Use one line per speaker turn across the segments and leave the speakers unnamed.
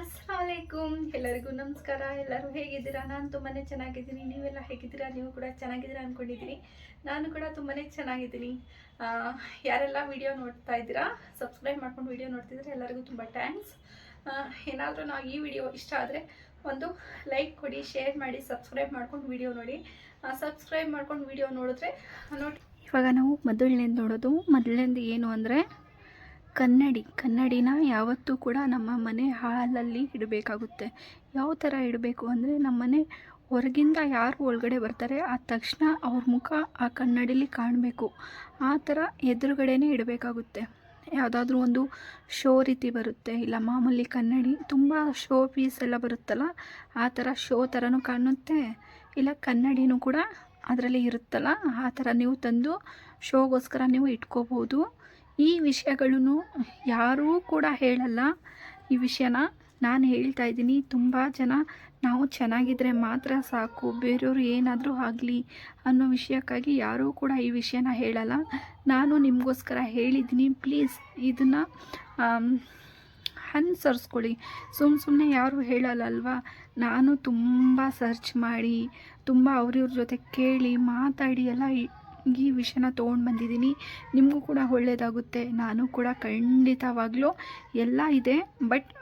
ಅಸ್ಸಲಾಮಲೈಕುಮ್ ಎಲ್ಲರಿಗೂ ನಮಸ್ಕಾರ. ಎಲ್ಲರೂ ಹೇಗಿದ್ದೀರಾ? ನಾನು ತುಂಬಾ ಚೆನ್ನಾಗಿದ್ದೀನಿ. ನೀವೆಲ್ಲ ಹೇಗಿದ್ದೀರಾ? ನೀವು ಕೂಡ ಚೆನ್ನಾಗಿದ್ದೀರಾ ಅಂದ್ಕೊಂಡಿದ್ದೀನಿ ನಾನು ಕೂಡ ತುಂಬಾ ಚೆನ್ನಾಗಿದ್ದೀನಿ. ಯಾರೆಲ್ಲ ವಿಡಿಯೋ ನೋಡ್ತಾ ಇದ್ದೀರಾ? ಸಬ್ಸ್ಕ್ರೈಬ್ ಮಾಡ್ಕೊಂಡು ವಿಡಿಯೋ ನೋಡ್ತಿದ್ರೆ ಎಲ್ಲರಿಗೂ ತುಂಬ ಥ್ಯಾಂಕ್ಸ್ ಏನಾದರೂ ನಾವು ಈ ವಿಡಿಯೋ ಇಷ್ಟ ಆದರೆ ಒಂದು ಲೈಕ್ ಕೊಡಿ ಶೇರ್ ಮಾಡಿ ಸಬ್ಸ್ಕ್ರೈಬ್ ಮಾಡ್ಕೊಂಡು ವಿಡಿಯೋ ನೋಡಿ. ಸಬ್ಸ್ಕ್ರೈಬ್ ಮಾಡ್ಕೊಂಡು ವಿಡಿಯೋ ನೋಡಿದ್ರೆ ನೋಡಿ ಇವಾಗ ನಾವು ಮೊದಲನೇದು ನೋಡೋದು. ಮೊದಲನೇದು ಏನು ಅಂದರೆ ಕನ್ನಡಿ, ಕನ್ನಡಿನ ಯಾವತ್ತೂ ಕೂಡ ನಮ್ಮ ಮನೆ ಹಾಲಲ್ಲಿ ಇಡಬೇಕಾಗುತ್ತೆ. ಯಾವ ಥರ ಇಡಬೇಕು ಅಂದರೆ ನಮ್ಮ ಮನೆ ಹೊರಗಿಂದ ಯಾರು ಒಳಗಡೆ ಬರ್ತಾರೆ ಆ ತಕ್ಷಣ ಅವ್ರ ಮುಖ ಆ ಕನ್ನಡಿಲಿ ಕಾಣಬೇಕು. ಆ ಥರ ಎದುರುಗಡೆನೇ ಇಡಬೇಕಾಗುತ್ತೆ. ಯಾವುದಾದ್ರೂ ಒಂದು ಶೋ ರೀತಿ ಬರುತ್ತೆ, ಇಲ್ಲ ಮಾಮೂಲಿ ಕನ್ನಡಿ, ತುಂಬ ಶೋ ಪೀಸ್ ಎಲ್ಲ ಬರುತ್ತಲ್ಲ, ಆ ಥರ ಶೋ ಥರನೂ ಕಾಣುತ್ತೆ. ಇಲ್ಲ ಕನ್ನಡಿನೂ ಕೂಡ ಅದರಲ್ಲಿ ಇರುತ್ತಲ್ಲ, ಆ ಥರ ನೀವು ತಂದು ಶೋಗೋಸ್ಕರ ನೀವು ಇಟ್ಕೋಬೋದು. ಈ ವಿಷಯಗಳನ್ನು ಯಾರೂ ಕೂಡ ಹೇಳಲ್ಲ. ಈ ವಿಷಯನ ನಾನು ಹೇಳ್ತಾ ಇದ್ದೀನಿ. ತುಂಬ ಜನ ನಾವು ಚೆನ್ನಾಗಿದ್ದರೆ ಮಾತ್ರ ಸಾಕು. ಬೇರೆಯವರು ಏನಾದರೂ ಆಗಲಿ ಅನ್ನೋ ವಿಷಯಕ್ಕಾಗಿ ಯಾರೂ ಕೂಡ ಈ ವಿಷಯನ ಹೇಳಲ್ಲ. ನಾನು ನಿಮಗೋಸ್ಕರ ಹೇಳಿದ್ದೀನಿ. ಪ್ಲೀಸ್ ಇದನ್ನು ಅನುಸರಿಸ್ಕೊಳ್ಳಿ. ಸುಮ್ಮ ಸುಮ್ಮನೆ ಯಾರೂ ಹೇಳಲ್ಲ ಅಲ್ವಾ ನಾನು ತುಂಬ ಸರ್ಚ್ ಮಾಡಿ, ತುಂಬ ಅವ್ರಿವ್ರ ಜೊತೆ ಕೇಳಿ ಮಾತಾಡಿ ಎಲ್ಲ ಈ- ವಿಷಯನ ತೊಗೊಂಡು ಬಂದಿದ್ದೀನಿ. ನಿಮಗೂ ಕೂಡ ಒಳ್ಳೆಯದಾಗುತ್ತೆ ನಾನು ಕೂಡ ಖಂಡಿತವಾಗ್ಲೂ ಎಲ್ಲ ಇದೆ. ಬಟ್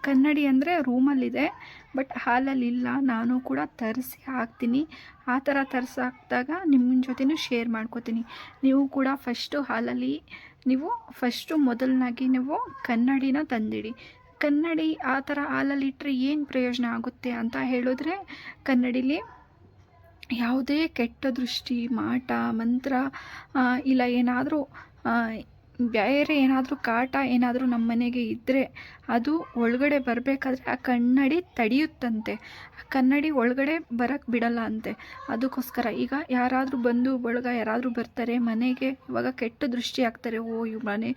ಕನ್ನಡಿ ಅಂದರೆ ರೂಮಲ್ಲಿದೆ. ಬಟ್ ಹಾಲಲ್ಲಿ ಇಲ್ಲ. ನಾನು ಕೂಡ ತರಿಸಿ ಹಾಕ್ತೀನಿ. ಆ ಥರ ತರಿಸಿ ಹಾಕಿದಾಗ ನಿಮ್ಮ ಜೊತೆನೂ ಶೇರ್ ಮಾಡ್ಕೋತೀನಿ. ನೀವು ಕೂಡ ಫಸ್ಟು ಹಾಲಲ್ಲಿ, ನೀವು ಫಸ್ಟು ಮೊದಲನಾಗಿ ನೀವು ಕನ್ನಡಿನ ತಂದಿಡಿ. ಕನ್ನಡಿ ಆ ಥರ ಹಾಲಲ್ಲಿಟ್ಟರೆ ಏನು ಪ್ರಯೋಜನ ಆಗುತ್ತೆ ಅಂತ ಹೇಳಿದ್ರೆ ಕನ್ನಡಿಲಿ ಯಾವುದೇ ಕೆಟ್ಟ ದೃಷ್ಟಿ, ಮಾಟ, ಮಂತ್ರ ಇಲ್ಲ ಏನಾದರೂ ಬೇರೆ ಏನಾದರೂ ಕಾಟ ಏನಾದರೂ ನಮ್ಮ ಮನೆಗೆ ಇದ್ದರೆ ಅದು ಒಳಗಡೆ ಬರಬೇಕಾದ್ರೆ ಆ ಕನ್ನಡಿ ತಡೆಯುತ್ತಂತೆ. ಆ ಕನ್ನಡಿ ಒಳಗಡೆ ಬರಕ್ಕೆ ಬಿಡಲ್ಲ ಅಂತೆ. ಅದಕ್ಕೋಸ್ಕರ ಈಗ ಯಾರಾದರೂ ಬಂದು ಬಳಗ ಯಾರಾದರೂ ಬರ್ತಾರೆ, ಮನೆಗೆ ಇವಾಗ ಕೆಟ್ಟ ದೃಷ್ಟಿ ಆಗ್ತಾರೆ ಓ ಇವ್ ಮನೆ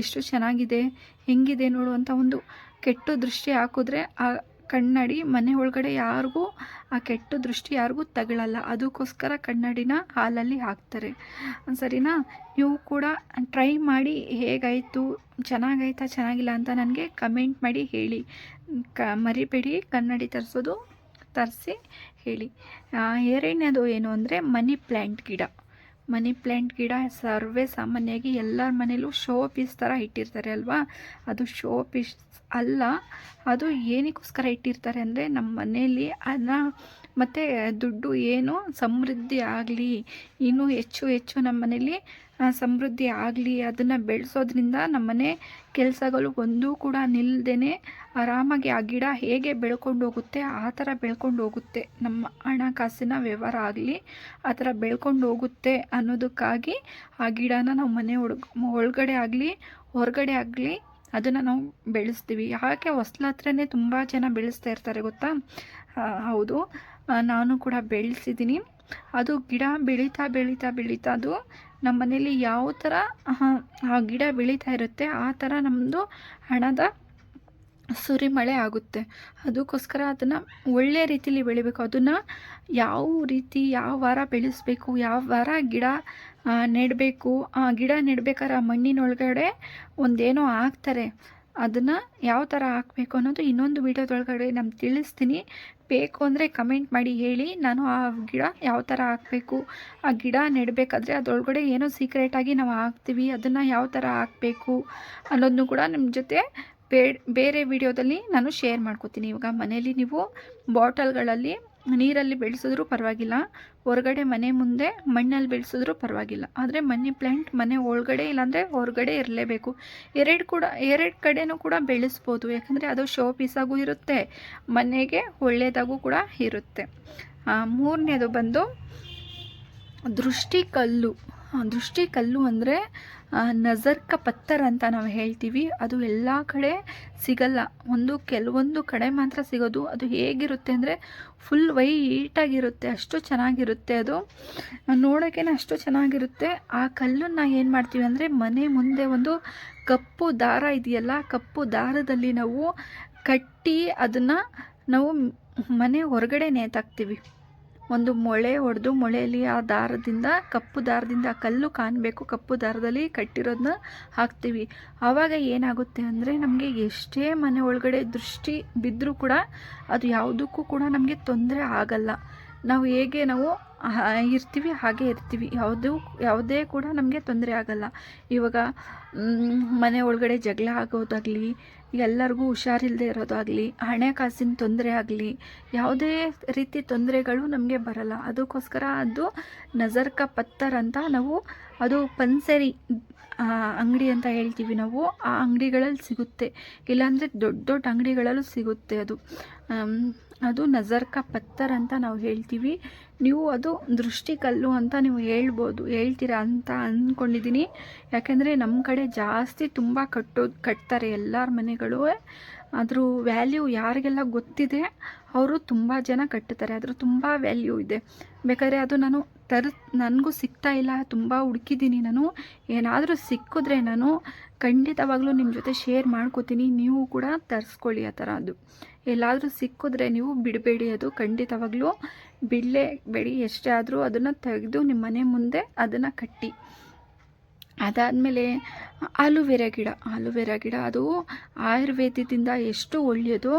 ಎಷ್ಟು ಚೆನ್ನಾಗಿದೆ, ಹೆಂಗಿದೆ ನೋಡು ಅಂತ ಒಂದು ಕೆಟ್ಟ ದೃಷ್ಟಿ ಹಾಕಿದ್ರೆ ಆ ಕನ್ನಡಿ ಮನೆ ಒಳಗಡೆ ಯಾರಿಗೂ ಆ ಕೆಟ್ಟ ದೃಷ್ಟಿ ಯಾರಿಗೂ ತಗೊಳ್ಳಲ್ಲ ಅದಕ್ಕೋಸ್ಕರ ಕನ್ನಡಿನ ಹಾಲಲ್ಲಿ ಹಾಕ್ತಾರೆ. ಸರಿನಾ? ನೀವು ಕೂಡ ಟ್ರೈ ಮಾಡಿ ಹೇಗಾಯಿತು? ಚೆನ್ನಾಗಾಯ್ತಾ? ಚೆನ್ನಾಗಿಲ್ಲ ಅಂತ ನನಗೆ ಕಮೆಂಟ್ ಮಾಡಿ ಹೇಳಿ. ಕ, ಮರಿಬೇಡಿ. ಕನ್ನಡಿ ತರಿಸೋದು ತರಿಸಿ ಹೇಳಿ. ಎರಡನೇದು ಏನು ಅಂದರೆ ಮನಿ ಪ್ಲ್ಯಾಂಟ್ ಗಿಡ. ಮನಿ ಪ್ಲ್ಯಾಂಟ್ ಗಿಡ ಸರ್ವೇ ಸಾಮಾನ್ಯವಾಗಿ ಎಲ್ಲರ ಮನೇಲೂ ಶೋ ಪೀಸ್ ಥರ ಇಟ್ಟಿರ್ತಾರೆ ಅಲ್ವಾ? ಅದು ಶೋ ಪೀಸ್ ಅಲ್ಲ, ಅದು ಏನಕ್ಕೋಸ್ಕರ ಇಟ್ಟಿರ್ತಾರೆ ಅಂದರೆ ನಮ್ಮ ಮನೆಯಲ್ಲಿ ಅನ್ನ ಮತ್ತು ದುಡ್ಡು ಏನು ಸಮೃದ್ಧಿ ಆಗಲಿ, ಇನ್ನೂ ಹೆಚ್ಚು ಹೆಚ್ಚು ನಮ್ಮ ಮನೇಲಿ ಸಮೃದ್ಧಿ ಆಗಲಿ, ಅದನ್ನು ಬೆಳೆಸೋದ್ರಿಂದ ನಮ್ಮ ಮನೆ ಕೆಲಸಗಳು ಒಂದೂ ಕೂಡ ನಿಲ್ಲದೇ ಆರಾಮಾಗಿ ಆ ಗಿಡ ಹೇಗೆ ಬೆಳ್ಕೊಂಡು ಹೋಗುತ್ತೆ, ಆ ಥರ ಬೆಳ್ಕೊಂಡು ಹೋಗುತ್ತೆ. ನಮ್ಮ ಹಣಕಾಸಿನ ವ್ಯವಹಾರ ಆಗಲಿ, ಆ ಥರ ಬೆಳ್ಕೊಂಡು ಹೋಗುತ್ತೆ ಅನ್ನೋದಕ್ಕಾಗಿ ಆ ಗಿಡನ ನಾವು ಮನೆ ಒಳಗ್, ಒಳಗಡೆ ಆಗಲಿ, ಹೊರಗಡೆ ಆಗಲಿ ಅದನ್ನು ನಾವು ಬೆಳೆಸ್ತೀವಿ. ಯಾಕೆ ಹೊಸ್ಲ ಹತ್ರನೇ ತುಂಬ ಜನ ಬೆಳೆಸ್ತಾ ಇರ್ತಾರೆ ಗೊತ್ತಾ? ಹೌದು. ನಾನು ಕೂಡ ಬೆಳೆಸಿದ್ದೀನಿ ಅದು ಗಿಡ ಬೆಳೀತಾ ಬೆಳೀತಾ ಬೆಳೀತಾ ಅದು ನಮ್ಮ ಮನೇಲಿ ಯಾವ ಥರ ಆ, ಗಿಡ ಬೆಳೀತಾ ಇರುತ್ತೆ ಆ ಥರ ನಮ್ಮದು ಹಣದ ಸುರಿಮಳೆ ಆಗುತ್ತೆ. ಅದಕ್ಕೋಸ್ಕರ ಅದನ್ನು ಒಳ್ಳೆಯ ರೀತಿಲಿ ಬೆಳಿಬೇಕು. ಅದನ್ನು ಯಾವ ರೀತಿ, ಯಾವ ವಾರ ಬೆಳೆಸಬೇಕು, ಯಾವ ವಾರ ಗಿಡ ನೆಡಬೇಕು, ಆ, ಗಿಡ ನೆಡಬೇಕಾದ್ರೆ ಆ ಮಣ್ಣಿನೊಳಗಡೆ ಒಂದೇನೋ ಹಾಕ್ತಾರೆ. ಅದನ್ನು ಯಾವ ಥರ ಹಾಕಬೇಕು ಅನ್ನೋದು ಇನ್ನೊಂದು ವೀಡಿಯೋದೊಳಗಡೆ ನಾನು ತಿಳಿಸ್ತೀನಿ. ಬೇಕು ಅಂದರೆ ಕಮೆಂಟ್ ಮಾಡಿ ಹೇಳಿ. ನಾನು ಆ ಗಿಡ ಯಾವ ಥರ ಹಾಕಬೇಕು, ಆ ಗಿಡ ನೆಡಬೇಕಾದ್ರೆ ಅದರೊಳಗಡೆ ಏನೋ ಸೀಕ್ರೆಟಾಗಿ ನಾವು ಹಾಕ್ತೀವಿ, ಅದನ್ನು ಯಾವ ಥರ ಹಾಕಬೇಕು ಅನ್ನೋದನ್ನು ಕೂಡ ನಿಮ್ಮ ಜೊತೆ ಬೇರೆ ವಿಡಿಯೋದಲ್ಲಿ ನಾನು ಶೇರ್ ಮಾಡ್ಕೋತೀನಿ. ಇವಾಗ ಮನೆಯಲ್ಲಿ ನೀವು ಬಾಟಲ್ಗಳಲ್ಲಿ ನೀರಲ್ಲಿ ಬೆಳೆಸಿದ್ರೂ ಪರವಾಗಿಲ್ಲ ಹೊರಗಡೆ ಮನೆ ಮುಂದೆ ಮಣ್ಣಲ್ಲಿ ಬೆಳೆಸಿದ್ರೂ ಪರವಾಗಿಲ್ಲ. ಆದರೆ ಮನಿ ಪ್ಲ್ಯಾಂಟ್ ಮನೆ ಒಳಗಡೆ ಇಲ್ಲಾಂದರೆ ಹೊರಗಡೆ ಇರಲೇಬೇಕು. ಎರಡು ಕೂಡ ಎರಡು ಕಡೆನೂ ಕೂಡ ಬೆಳೆಸ್ಬೋದು. ಯಾಕಂದರೆ ಅದು ಶೋ ಪೀಸಾಗೂ ಇರುತ್ತೆ ಮನೆಗೆ ಒಳ್ಳೆಯದಾಗೂ ಕೂಡ ಇರುತ್ತೆ. ಮೂರನೇದು ಬಂದು ದೃಷ್ಟಿ ಕಲ್ಲು. ಆ, ದೃಷ್ಟಿ ಕಲ್ಲು ಅಂದರೆ ನಜರ್ಕ ಪತ್ತರ್ ಅಂತ ನಾವು ಹೇಳ್ತೀವಿ. ಅದು ಎಲ್ಲ ಕಡೆ ಸಿಗಲ್ಲ. ಒಂದು ಕೆಲವೊಂದು ಕಡೆ ಮಾತ್ರ ಸಿಗೋದು. ಅದು ಹೇಗಿರುತ್ತೆ ಅಂದರೆ ಫುಲ್ ವೈಟಾಗಿರುತ್ತೆ ಅಷ್ಟು ಚೆನ್ನಾಗಿರುತ್ತೆ ಅದು. ನೋಡೋಕ್ಕೇನೆ ಅಷ್ಟು ಚೆನ್ನಾಗಿರುತ್ತೆ. ಆ ಕಲ್ಲನ್ನು ಏನು ಮಾಡ್ತೀವಿ ಅಂದರೆ, ಮನೆ ಮುಂದೆ ಒಂದು ಕಪ್ಪು ದಾರ ಇದೆಯಲ್ಲ ಕಪ್ಪು ದಾರದಲ್ಲಿ ನಾವು ಕಟ್ಟಿ ಅದನ್ನು ನಾವು ಮನೆ ಹೊರಗಡೆ ನೇತಾಕ್ತೀವಿ ಒಂದು ಮೊಳೆ ಹೊಡೆದು ಮೊಳೆಯಲ್ಲಿ ಆ ದಾರದಿಂದ, ಕಪ್ಪು ದಾರದಿಂದ ಆ ಕಲ್ಲು ಕಾಣಬೇಕು. ಕಪ್ಪು ದಾರದಲ್ಲಿ ಕಟ್ಟಿರೋದನ್ನ ಹಾಕ್ತೀವಿ. ಆವಾಗ ಏನಾಗುತ್ತೆ ಅಂದರೆ ನಮಗೆ ಎಷ್ಟೇ ಮನೆ ಒಳಗಡೆ ದೃಷ್ಟಿ ಬಿದ್ದರೂ ಕೂಡ ಅದು ಯಾವುದಕ್ಕೂ ಕೂಡ ನಮಗೆ ತೊಂದರೆ ಆಗಲ್ಲ. ನಾವು ಹೇಗೆ ನಾವು ಇರ್ತೀವಿ, ಹಾಗೆ ಇರ್ತೀವಿ. ಯಾವುದೂ ಯಾವುದೇ ಕೂಡ ನಮಗೆ ತೊಂದರೆ ಆಗಲ್ಲ. ಇವಾಗ ಮನೆ ಒಳಗಡೆ ಜಗಳ ಆಗೋದಾಗಲಿ, ಎಲ್ಲರಿಗೂ ಹುಷಾರಿಲ್ಲದೆ ಇರೋದಾಗಲಿ, ಹಣಕಾಸಿನ ತೊಂದರೆ ಆಗಲಿ, ಯಾವುದೇ ರೀತಿ ತೊಂದರೆಗಳು ನಮಗೆ ಬರಲ್ಲ. ಅದಕ್ಕೋಸ್ಕರ ಅದು ನಜರ್ಕ ಪತ್ತರ್ ಅಂತ ನಾವು, ಅದು ಪನ್ಸರಿ ಅಂಗಡಿ ಅಂತ ಹೇಳ್ತೀವಿ ನಾವು. ಆ ಅಂಗಡಿಗಳಲ್ಲಿ ಸಿಗುತ್ತೆ. ಇಲ್ಲಾಂದರೆ ದೊಡ್ಡ ದೊಡ್ಡ ಅಂಗಡಿಗಳಲ್ಲೂ ಸಿಗುತ್ತೆ ಅದು. ಅದು ನಜರ್ಕ ಪತ್ತರ್ ಅಂತ ನಾವು ಹೇಳ್ತೀವಿ. ನೀವು ಅದು ದೃಷ್ಟಿಕಲ್ಲು ಅಂತ ನೀವು ಹೇಳ್ಬೋದು, ಹೇಳ್ತೀರಾ ಅಂತ ಅಂದ್ಕೊಂಡಿದ್ದೀನಿ ಯಾಕೆಂದರೆ ನಮ್ಮ ಕಡೆ ಜಾಸ್ತಿ ತುಂಬ ಕಟ್ಟೋದು ಕಟ್ತಾರೆ ಎಲ್ಲರ ಮನೆಗಳು. ಅದ್ರ ವ್ಯಾಲ್ಯೂ ಯಾರಿಗೆಲ್ಲ ಗೊತ್ತಿದೆ, ಅವರು ತುಂಬ ಜನ ಕಟ್ಟುತ್ತಾರೆ. ಅದ್ರ ತುಂಬ ವ್ಯಾಲ್ಯೂ ಇದೆ. ಬೇಕಾದ್ರೆ ಅದು ನಾನು ತರ, ನನಗೂ ಸಿಗ್ತಾ ಇಲ್ಲ, ತುಂಬ ಹುಡುಕಿದ್ದೀನಿ ನಾನು. ಏನಾದರೂ ಸಿಕ್ಕಿದ್ರೆ ನಾನು ಖಂಡಿತವಾಗ್ಲೂ ನಿಮ್ಮ ಜೊತೆ ಶೇರ್ ಮಾಡ್ಕೋತೀನಿ, ನೀವು ಕೂಡ ತರಿಸ್ಕೊಳ್ಳಿ ಆ ಥರ ಅದು. ಎಲ್ಲಾದರೂ ಸಿಕ್ಕಿದ್ರೆ ನೀವು ಬಿಡಬೇಡಿ ಅದು, ಖಂಡಿತವಾಗ್ಲೂ. ಬಿಡಲೇಬೇಡಿ ಎಷ್ಟೇ ಆದರೂ ಅದನ್ನು ತೆಗೆದು ನಿಮ್ಮ ಮನೆ ಮುಂದೆ ಅದನ್ನು ಕಟ್ಟಿ. ಅದಾದಮೇಲೆ ಆಲೂವೆರಾ ಗಿಡ ಆಲೂವೆರಾ ಗಿಡ ಅದು ಆಯುರ್ವೇದದಿಂದ ಎಷ್ಟು ಒಳ್ಳೆಯದು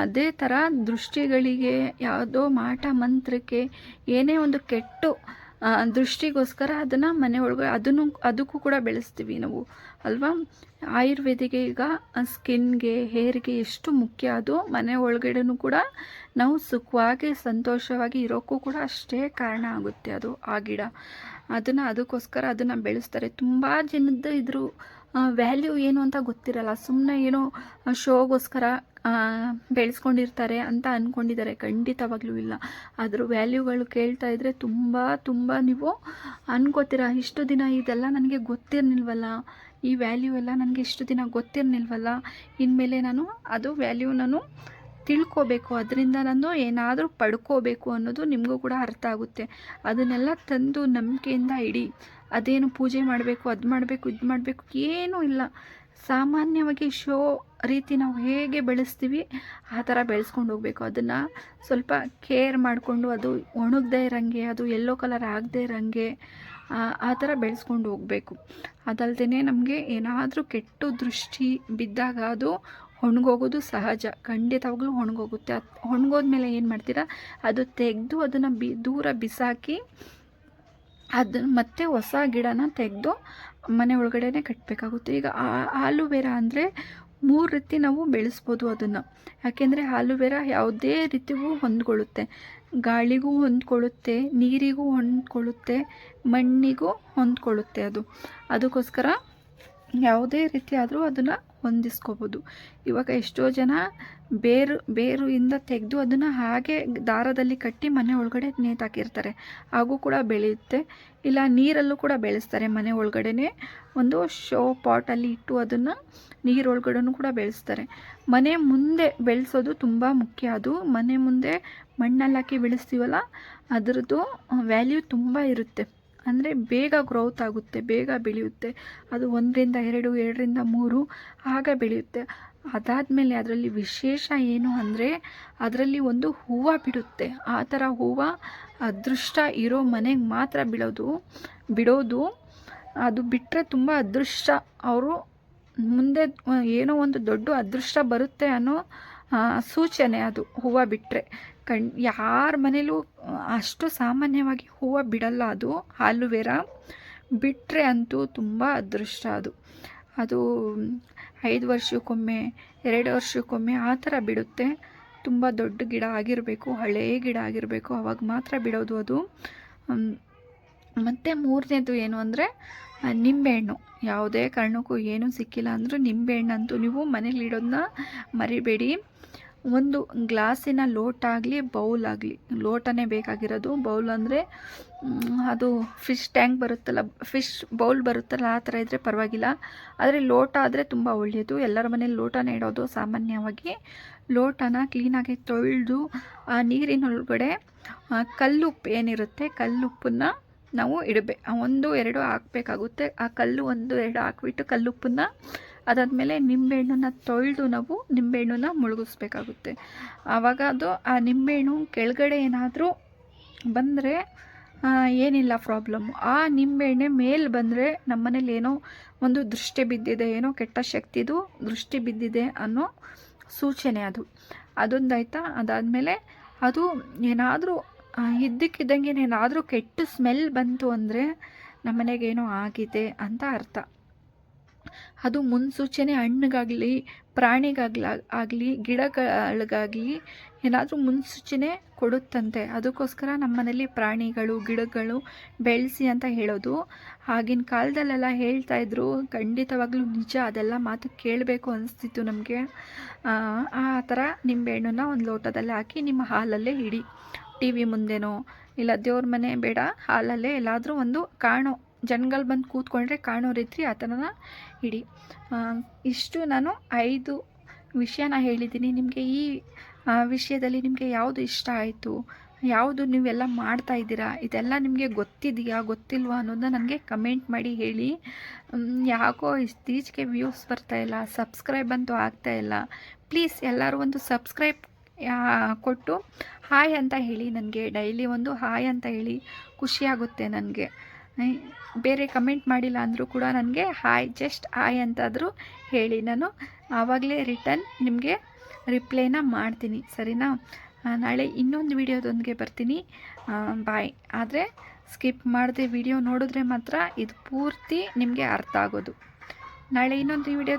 ಅದೇ ಥರ ದೃಷ್ಟಿಗಳಿಗೆ ಯಾವುದೋ ಮಾಟ ಮಂತ್ರಕ್ಕೆ ಏನೇ ಒಂದು ಕೆಟ್ಟು ದೃಷ್ಟಿಗೋಸ್ಕರ ಅದನ್ನು ಮನೆ ಒಳಗಡೆ ಅದನ್ನು, ಅದಕ್ಕೂ ಕೂಡ ಬೆಳೆಸ್ತೀವಿ ನಾವು, ಅಲ್ವಾ? ಆಯುರ್ವೇದಿಗೆ ಈಗ ಸ್ಕಿನ್ಗೆ, ಹೇರ್ಗೆ ಎಷ್ಟು ಮುಖ್ಯ ಅದು, ಮನೆ ಒಳಗಡೆನೂ ಕೂಡ ನಾವು ಸುಖವಾಗಿ, ಸಂತೋಷವಾಗಿ ಇರೋಕ್ಕೂ ಕೂಡ ಅಷ್ಟೇ ಕಾರಣ ಆಗುತ್ತೆ ಅದು ಆ ಗಿಡ. ಅದನ್ನು ಅದಕ್ಕೋಸ್ಕರ ಅದನ್ನು ಬೆಳೆಸ್ತಾರೆ. ತುಂಬ ಜನದ ಇದ್ರ ವ್ಯಾಲ್ಯೂ ಏನು ಅಂತ ಗೊತ್ತಿರಲ್ಲ. ಸುಮ್ಮನೆ ಏನೋ ಶೋಗೋಸ್ಕರ ಬೆಳೆಸ್ಕೊಂಡಿರ್ತಾರೆ ಅಂತ ಅಂದ್ಕೊಂಡಿದ್ದಾರೆ ಖಂಡಿತವಾಗ್ಲೂ ಇಲ್ಲ. ಅದ್ರ ವ್ಯಾಲ್ಯೂಗಳು ಕೇಳ್ತಾ ಇದ್ದರೆ ತುಂಬ ತುಂಬ ನೀವು ಅನ್ಕೋತೀರ? ಇಷ್ಟು ದಿನ ಇದೆಲ್ಲ ನನಗೆ ಗೊತ್ತಿರಲಿಲ್ವಲ್ಲ ಈ ವ್ಯಾಲ್ಯೂ ಎಲ್ಲ ನನಗೆ ಇಷ್ಟು ದಿನ ಗೊತ್ತಿರಲಿಲ್ವಲ್ಲ ಇನ್ಮೇಲೆ ನಾನು ಅದು ವ್ಯಾಲ್ಯೂ ನಾನು ತಿಳ್ಕೋಬೇಕು. ಅದರಿಂದ ನಾನು ಏನಾದರೂ ಪಡ್ಕೋಬೇಕು ಅನ್ನೋದು ನಿಮಗೂ ಕೂಡ ಅರ್ಥ ಆಗುತ್ತೆ. ಅದನ್ನೆಲ್ಲ ತಂದು ನಂಬಿಕೆಯಿಂದ ಇಡಿ. ಅದೇನು ಪೂಜೆ ಮಾಡಬೇಕು, ಅದು ಮಾಡಬೇಕು, ಇದು ಮಾಡಬೇಕು ಏನೂ ಇಲ್ಲ. ಸಾಮಾನ್ಯವಾಗಿ ಶೋ ರೀತಿ ನಾವು ಹೇಗೆ ಬೆಳೆಸ್ತೀವಿ, ಆ ಥರ ಬೆಳೆಸ್ಕೊಂಡು ಹೋಗಬೇಕು. ಅದನ್ನು ಸ್ವಲ್ಪ ಕೇರ್ ಮಾಡಿಕೊಂಡು ಅದು ಒಣಗದೇ ಇರೋಂಗೆ, ಅದು ಎಲ್ಲೋ ಕಲರ್ ಆಗದೇ ಇರಂಗೆ, ಆ- ಆ ಥರ ಬೆಳೆಸ್ಕೊಂಡು ಹೋಗಬೇಕು. ಅದಲ್ಲದೆ ನಮಗೆ ಏನಾದರೂ ಕೆಟ್ಟು ದೃಷ್ಟಿ ಬಿದ್ದಾಗ ಅದು ಒಣಗೋಗೋದು ಸಹಜ. ಖಂಡಿತವಾಗ್ಲೂ ಒಣಗೋಗುತ್ತೆ. ಒಣಗೋದ್ಮೇಲೆ ಏನು ಮಾಡ್ತೀರಾ? ಅದು ತೆಗೆದು ಅದನ್ನು ಬಿ, ದೂರ ಬಿಸಾಕಿ ಅದನ್ನ ಮತ್ತೆ ಹೊಸ ಗಿಡನ ತೆಗೆದು ಮನೆ ಒಳಗಡೆನೆ ಕಟ್ಟಬೇಕಾಗುತ್ತೆ ಈಗ ಆಲೂವೆರಾ ಅಂದರೆ ಮೂರು ರೀತಿ ನಾವು ಬೆಳೆಸ್ಬೋದು ಅದನ್ನು. ಯಾಕೆಂದರೆ ಆಲೂವೆರಾ ಯಾವುದೇ ರೀತಿಗೂ ಹೊಂದ್ಕೊಳ್ಳುತ್ತೆ. ಗಾಳಿಗೂ ಹೊಂದ್ಕೊಳ್ಳುತ್ತೆ, ನೀರಿಗೂ ಹೊಂದ್ಕೊಳ್ಳುತ್ತೆ, ಮಣ್ಣಿಗೂ ಹೊಂದ್ಕೊಳ್ಳುತ್ತೆ ಅದು. ಅದಕ್ಕೋಸ್ಕರ ಯಾವುದೇ ರೀತಿ ಆದರೂ ಅದನ್ನು ಹೊಂದಿಸ್ಕೋಬೋದು. ಇವಾಗ ಎಷ್ಟೋ ಜನ ಬೇರು ಬೇರು ಇಂದ ತೆಗೆದು ಅದನ್ನು ಹಾಗೆ ದಾರದಲ್ಲಿ ಕಟ್ಟಿ ಮನೆ ಒಳಗಡೆ ನೇತಾಕಿರ್ತಾರೆ ಹಾಗೂ ಕೂಡ ಬೆಳೆಯುತ್ತೆ. ಇಲ್ಲ, ನೀರಲ್ಲೂ ಕೂಡ ಬೆಳೆಸ್ತಾರೆ ಮನೆ ಒಳಗಡೆ ಒಂದು ಶೋ ಪಾಟಲ್ಲಿ ಇಟ್ಟು ಅದನ್ನು ನೀರೊಳಗಡೆನೂ ಕೂಡ ಬೆಳೆಸ್ತಾರೆ. ಮನೆ ಮುಂದೆ ಬೆಳೆಸೋದು ತುಂಬ ಮುಖ್ಯ. ಅದು ಮನೆ ಮುಂದೆ ಮಣ್ಣಲ್ಲಿ ಹಾಕಿ ಬೆಳೆಸ್ತೀವಲ್ಲ, ಅದರದ್ದು ವ್ಯಾಲ್ಯೂ ತುಂಬ ಇರುತ್ತೆ. ಅಂದರೆ ಬೇಗ ಗ್ರೋತ್ ಆಗುತ್ತೆ, ಬೇಗ ಬೆಳೆಯುತ್ತೆ. ಅದು ಒಂದರಿಂದ ಎರಡು, ಎರಡರಿಂದ ಮೂರು ಆಗ ಬೆಳೆಯುತ್ತೆ. ಅದಾದಮೇಲೆ ಅದರಲ್ಲಿ ವಿಶೇಷ ಏನು ಅಂದರೆ ಅದರಲ್ಲಿ ಒಂದು ಹೂವು ಬಿಡುತ್ತೆ. ಆ ಥರ ಹೂವು ಅದೃಷ್ಟ ಇರೋ ಮನೆಗೆ ಮಾತ್ರ ಬಿಡೋದು ಬಿಡೋದು. ಅದು ಬಿಟ್ಟರೆ ತುಂಬ ಅದೃಷ್ಟ. ಅವರು ಮುಂದೆ ಏನೋ ಒಂದು ದೊಡ್ಡ ಅದೃಷ್ಟ ಬರುತ್ತೆ ಅನ್ನೋ ಸೂಚನೆ ಅದು ಹೂವು ಬಿಟ್ಟರೆ ಕಣ್, ಯಾರ ಮನೇಲೂ ಅಷ್ಟು ಸಾಮಾನ್ಯವಾಗಿ ಹೂವು ಬಿಡಲ್ಲ ಅದು, ಆಲೂವೆರಾ. ಬಿಟ್ಟರೆ ಅಂತೂ ತುಂಬ ಅದೃಷ್ಟ ಅದು. ಅದು ಐದು ವರ್ಷಕ್ಕೊಮ್ಮೆ, ಎರಡು ವರ್ಷಕ್ಕೊಮ್ಮೆ ಆ ಥರ ಬಿಡುತ್ತೆ. ತುಂಬ ದೊಡ್ಡ ಗಿಡ ಆಗಿರಬೇಕು, ಹಳೇ ಗಿಡ ಆಗಿರಬೇಕು, ಅವಾಗ ಮಾತ್ರ ಬಿಡೋದು ಅದು. ಮತ್ತು ಮೂರನೇದು ಏನು ಅಂದರೆ, ನಿಂಬೆಹಣ್ಣು. ಯಾವುದೇ ಕಾರಣಕ್ಕೂ ಏನೂ ಸಿಕ್ಕಿಲ್ಲ ಅಂದರೂ ನಿಂಬೆಹಣ್ಣಂತೂ ನೀವು ಮನೇಲಿ ಇಡೋದನ್ನ ಮರಿಬೇಡಿ. ಒಂದು ಗ್ಲಾಸಿನ ಲೋಟ ಆಗಲಿ, ಬೌಲ್ ಆಗಲಿ, ಲೋಟನೇ ಬೇಕಾಗಿರೋದು. ಬೌಲ್ ಅಂದರೆ ಅದು ಫಿಶ್ ಟ್ಯಾಂಕ್ ಬರುತ್ತಲ್ಲ, ಫಿಶ್ ಬೌಲ್ ಬರುತ್ತಲ್ಲ, ಆ ಥರ ಇದ್ದರೆ ಪರವಾಗಿಲ್ಲ. ಆದರೆ ಲೋಟ ಆದರೆ ತುಂಬ ಒಳ್ಳೆಯದು. ಎಲ್ಲರ ಮನೇಲಿ ಲೋಟನೇ ಇಡೋದು ಸಾಮಾನ್ಯವಾಗಿ. ಲೋಟನ ಕ್ಲೀನಾಗಿ ತೊಳೆದು, ಆ ನೀರಿನೊಳಗಡೆ ಕಲ್ಲುಪ್ಪು ಏನಿರುತ್ತೆ, ಕಲ್ಲುಪ್ಪನ್ನು ನಾವು ಇಡಬೇ ಒಂದು, ಎರಡು ಹಾಕಬೇಕಾಗುತ್ತೆ. ಆ ಕಲ್ಲು ಒಂದು, ಎರಡು ಹಾಕ್ಬಿಟ್ಟು ಕಲ್ಲುಪ್ಪನ್ನು ಅದಾದಮೇಲೆ ನಿಂಬೆಹಣ್ಣನ್ನ ತೊಳೆದು ನಾವು ನಿಂಬೆಹಣ್ಣನ್ನ ಮುಳುಗಿಸ್ಬೇಕಾಗುತ್ತೆ. ಆವಾಗ ಅದು ಆ ನಿಂಬೆಹಣ್ಣು ಕೆಳಗಡೆ ಏನಾದರೂ ಬಂದರೆ ಏನಿಲ್ಲ ಪ್ರಾಬ್ಲಮ್ಮು ಆ ನಿಂಬೆಹಣ್ಣೆ ಮೇಲೆ ಬಂದರೆ ನಮ್ಮನೇಲಿ ಏನೋ ಒಂದು ದೃಷ್ಟಿ ಬಿದ್ದಿದೆ, ಏನೋ ಕೆಟ್ಟ ಶಕ್ತಿದು ದೃಷ್ಟಿ ಬಿದ್ದಿದೆ ಅನ್ನೋ ಸೂಚನೆ ಅದು. ಅದೊಂದಾಯ್ತಾ? ಅದಾದಮೇಲೆ ಅದು ಏನಾದರೂ ಇದ್ದಕ್ಕಿದ್ದಂಗೆ ಏನಾದರೂ ಕೆಟ್ಟ ಸ್ಮೆಲ್ ಬಂತು ಅಂದರೆ ನಮ್ಮನೆಗೇನೋ ಆಗಿದೆ ಅಂತ ಅರ್ಥ. ಅದು ಮುನ್ಸೂಚನೆ ಹಣ್ಣಿಗಾಗಲಿ, ಪ್ರಾಣಿಗಾಗ್ಲ, ಆಗಲಿ, ಗಿಡಗಳಿಗಾಗಲಿ ಏನಾದರೂ ಮುನ್ಸೂಚನೆ ಕೊಡುತ್ತಂತೆ. ಅದಕ್ಕೋಸ್ಕರ ನಮ್ಮ ಮನೇಲಿ ಪ್ರಾಣಿಗಳು, ಗಿಡಗಳು ಬೆಳೆಸಿ ಅಂತ ಹೇಳೋದು. ಆಗಿನ ಕಾಲದಲ್ಲೆಲ್ಲ ಹೇಳ್ತಾ ಇದ್ರು, ಖಂಡಿತವಾಗ್ಲೂ ನಿಜ, ಅದೆಲ್ಲ ಮಾತು ಕೇಳಬೇಕು ಅನಿಸ್ತಿತ್ತು ನಮಗೆ. ಆ ಥರ ನಿಂಬೆಹಣ್ಣನ್ನ ಒಂದು ಲೋಟದಲ್ಲಿ ಹಾಕಿ ನಿಮ್ಮ ಹಾಲಲ್ಲೇ ಇಡಿ. ಟಿ ವಿ ಮುಂದೆನೋ, ಇಲ್ಲ ದೇವ್ರ ಮನೆ ಬೇಡ, ಹಾಲಲ್ಲೇ ಎಲ್ಲಾದರೂ ಒಂದು ಕಾಣೋ. ಜನಗಳು ಬಂದು ಕೂತ್ಕೊಂಡ್ರೆ ಕಾಣೋ ರೀತಿ ಆ ಥರನ ಇಡಿ ಇಷ್ಟು ನಾನು ಐದು ವಿಷಯನ ಹೇಳಿದ್ದೀನಿ ನಿಮಗೆ ಈ ವಿಷಯದಲ್ಲಿ ನಿಮಗೆ ಯಾವುದು ಇಷ್ಟ ಆಯಿತು? ಯಾವುದು ನೀವೆಲ್ಲ ಮಾಡ್ತಾ ಇದ್ದೀರಾ? ಇದೆಲ್ಲ ನಿಮಗೆ ಗೊತ್ತಿದೆಯಾ, ಗೊತ್ತಿಲ್ವಾ ಅನ್ನೋದನ್ನ ನನಗೆ ಕಮೆಂಟ್ ಮಾಡಿ ಹೇಳಿ. ಯಾಕೋ ಇತ್ತೀಚೆಗೆ ವ್ಯೂಸ್ ಬರ್ತಾ ಇಲ್ಲ, ಸಬ್ಸ್ಕ್ರೈಬ್ ಅಂತೂ ಆಗ್ತಾ ಇಲ್ಲ. ಪ್ಲೀಸ್ ಎಲ್ಲರೂ ಒಂದು ಸಬ್ಸ್ಕ್ರೈಬ್ ಕೊಟ್ಟು ಹಾಯ್ ಅಂತ ಹೇಳಿ ನನಗೆ. ಡೈಲಿ ಒಂದು ಹಾಯ್ ಅಂತ ಹೇಳಿ ಖುಷಿಯಾಗುತ್ತೆ ನನಗೆ. ಬೇರೆ ಕಮೆಂಟ್ ಮಾಡಿಲ್ಲ ಅಂದರೂ ಕೂಡ ನನಗೆ ಹಾಯ್, ಜಸ್ಟ್ ಹಾಯ್ ಅಂತಾದರೂ ಹೇಳಿ. ನಾನು ಆವಾಗಲೇ ರಿಟರ್ನ್ ನಿಮಗೆ ರಿಪ್ಲೈನ ಮಾಡ್ತೀನಿ, ಸರಿನಾ? ನಾಳೆ ಇನ್ನೊಂದು ವಿಡಿಯೋದೊಂದಿಗೆ ಬರ್ತೀನಿ. ಬಾಯ್. ಆದರೆ ಸ್ಕಿಪ್ ಮಾಡದೆ ವಿಡಿಯೋ ನೋಡಿದ್ರೆ ಮಾತ್ರ ಇದು ಪೂರ್ತಿ ನಿಮಗೆ ಅರ್ಥ ಆಗೋದು. ನಾಳೆ ಇನ್ನೊಂದು ವಿಡಿಯೋದ